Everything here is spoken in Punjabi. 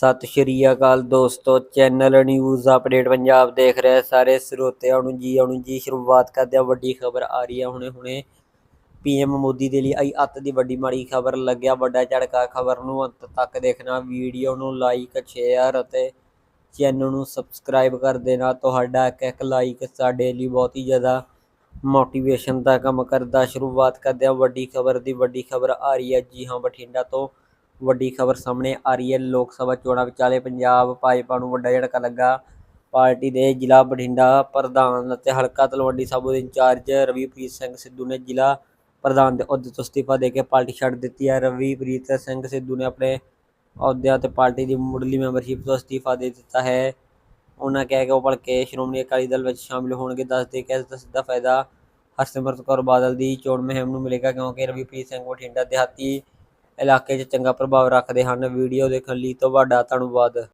ਸਤਿ ਸ਼੍ਰੀ ਅਕਾਲ ਦੋਸਤੋ, ਚੈਨਲ ਨਿਊਜ਼ ਅਪਡੇਟ ਪੰਜਾਬ ਦੇਖ ਰਹੇ ਸਾਰੇ ਸਰੋਤਿਆਂ ਨੂੰ ਜੀ, ਆਉਣ ਜੀ, ਸ਼ੁਰੂਆਤ ਕਰਦੇ ਆ ਵੱਡੀ ਖਬਰ ਆ ਰਹੀ ਹੈ ਹੁਣੇ ਹੁਣੇ। ਪੀਐਮ ਮੋਦੀ ਦੇ ਲਈ ਆਈ ਅੱਤ ਦੀ ਵੱਡੀ ਮਾੜੀ ਖਬਰ ਲੱਗਿਆ, ਵੱਡਾ ਝੜਕਾ ਖਬਰ ਨੂੰ ਅੰਤ ਤੱਕ ਦੇਖਣਾ, ਵੀਡੀਓ ਨੂੰ ਲਾਈਕ ਸ਼ੇਅਰ ਅਤੇ ਚੈਨਲ ਨੂੰ ਸਬਸਕ੍ਰਾਈਬ ਕਰ ਦੇਣਾ। ਤੁਹਾਡਾ ਇੱਕ ਇੱਕ ਲਾਈਕ ਸਾਡੇ ਲਈ ਬਹੁਤ ਹੀ ਜ਼ਿਆਦਾ ਮੋਟੀਵੇਸ਼ਨ ਦਾ ਕੰਮ ਕਰਦਾ। ਸ਼ੁਰੂਆਤ ਕਰਦੇ ਆ ਵੱਡੀ ਖਬਰ ਦੀ, ਵੱਡੀ ਖਬਰ ਆ ਰਹੀ ਹੈ ਜੀ ਹਾਂ ਬਠਿੰਡਾ ਤੋਂ। ਵੱਡੀ ਖਬਰ ਸਾਹਮਣੇ ਆ ਰਹੀ ਹੈ। ਲੋਕ ਸਭਾ ਚੋਣਾਂ ਵਿਚਾਲੇ ਪੰਜਾਬ ਭਾਜਪਾ ਨੂੰ ਵੱਡਾ ਝਟਕਾ ਲੱਗਾ। ਪਾਰਟੀ ਦੇ ਜ਼ਿਲ੍ਹਾ ਬਠਿੰਡਾ ਪ੍ਰਧਾਨ ਅਤੇ ਹਲਕਾ ਤਲਵੰਡੀ ਸਾਬੋ ਦੇ ਇੰਚਾਰਜ ਰਵੀਪ੍ਰੀਤ ਸਿੰਘ ਸਿੱਧੂ ਨੇ ਜ਼ਿਲ੍ਹਾ ਪ੍ਰਧਾਨ ਦੇ ਅਹੁਦੇ ਤੋਂ ਅਸਤੀਫਾ ਦੇ ਕੇ ਪਾਰਟੀ ਛੱਡ ਦਿੱਤੀ ਹੈ। ਰਵੀਪ੍ਰੀਤ ਸਿੰਘ ਸਿੱਧੂ ਨੇ ਆਪਣੇ ਅਹੁਦਿਆਂ ਤੇ ਪਾਰਟੀ ਦੀ ਮੁੱਢਲੀ ਮੈਂਬਰਸ਼ਿਪ ਤੋਂ ਅਸਤੀਫਾ ਦੇ ਦਿੱਤਾ ਹੈ। ਉਹਨਾਂ ਕਿਹਾ ਕਿ ਉਹ ਭਲਕੇ ਸ਼੍ਰੋਮਣੀ ਅਕਾਲੀ ਦਲ ਵਿੱਚ ਸ਼ਾਮਿਲ ਹੋਣਗੇ। ਦੱਸਦੇ ਕਿ ਇਸ ਦਾ ਸਿੱਧਾ ਫਾਇਦਾ ਹਰਸਿਮਰਤ ਕੌਰ ਬਾਦਲ ਦੀ ਚੋਣ ਮੁਹਿੰਮ ਨੂੰ ਮਿਲੇਗਾ ਕਿਉਂਕਿ ਰਵੀਪ੍ਰੀਤ ਸਿੰਘ ਬਠਿੰਡਾ ਦਿਹਾਤੀ ਇਲਾਕੇ 'ਚ ਚੰਗਾ ਪ੍ਰਭਾਵ ਰੱਖਦੇ ਹਨ। ਵੀਡੀਓ ਦੇਖਣ ਲਈ ਤੁਹਾਡਾ ਧੰਨਵਾਦ।